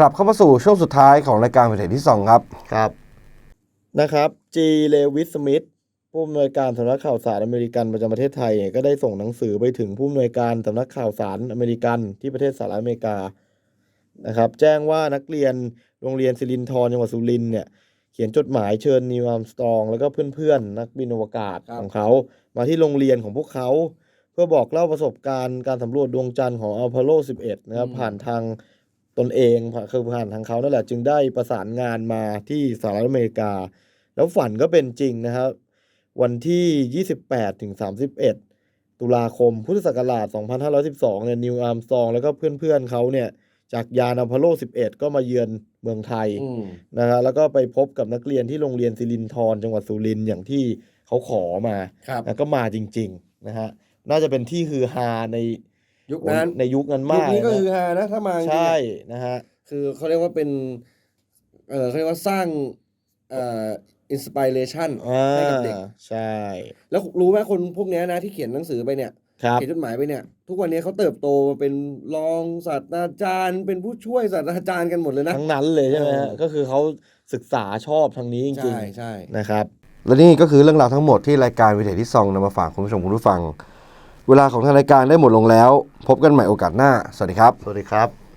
กลับเข้ามาสู่ช่วงสุดท้ายของรายการประเทศที่ 2 ครับ ครับ นะครับจีเลวิสสมิธผู้อำนวยการสำนักข่าวสารอเมริกันประจำประเทศไทยเนี่ยก็ได้ส่งหนังสือไปถึงผู้อำนวยการสำนักข่าวสารอเมริกันที่ประเทศสหรัฐอเมริกานะครับแจ้งว่านักเรียนโรงเรียนสิรินทรจังหวัดสุรินทร์เนี่ยเขียนจดหมายเชิญนิวอัมสตรองแล้วก็เพื่อนๆ นักบินอวกาศครับของเขา มาที่โรงเรียนของพวกเขา เพื่อบอกเล่าประสบการณ์การสำรวจดวงจันทร์ของอัลพาโล 11 นะครับผ่านทาง ตนเองผ่านคือผ่านทางเขานั่นแหละจึงได้ประสานงานมาที่สหรัฐอเมริกา แล้วฝันก็เป็นจริงนะครับ วันที่ 28ถึง31 ตุลาคมพุทธศักราช 2512 เนี่ยนิวอาร์มสตรองแล้วก็เพื่อนๆเขาเนี่ยจากยานอัลพาโล 11 ก็มาเยือนเมืองไทยอืมนะฮะแล้วก็ไปพบกับนักเรียนที่โรงเรียนสิรินทรจังหวัดสุรินทร์อย่างที่เขาขอมาครับแล้วก็มาจริง ๆ นะฮะน่าจะเป็นที่ฮือฮาใน ยุคนั้นในยุคนั้นยุมาคกนี้ก็นะคือฮานะถ้ามาจริงๆใช่อะนะฮะคือเขาเรียกว่าเป็นเออเขาเรียกว่าสร้างเอ่ออินสปิเรชันอ่าให้กับเด็กใช่ แล้วรู้ไหมคนพวกเนี้ยนะที่เขียนหนังสือไปเนี่ยครับเขียนจดหมายไปเนี่ย ทุกวันนี้เขาเติบโตมาเป็นรองศาสตราจารย์ เป็นผู้ช่วยศาสตราจารย์กันหมดเลยนะทั้งนั้นเลยใช่ไหมฮะเออก็คือเขาศึกษาชอบทางนี้จริใช่งใช่ๆนะครับ และนี่ก็คือเรื่องราวทั้งหมดที่รายการวิเทศที่ซองนำมาฝากคุณผู้ชมคุณผู้ฟัง เวลาของทางรายการได้หมดลงแล้ว พบกันใหม่โอกาสหน้า สวัสดีครับ สวัสดีครับ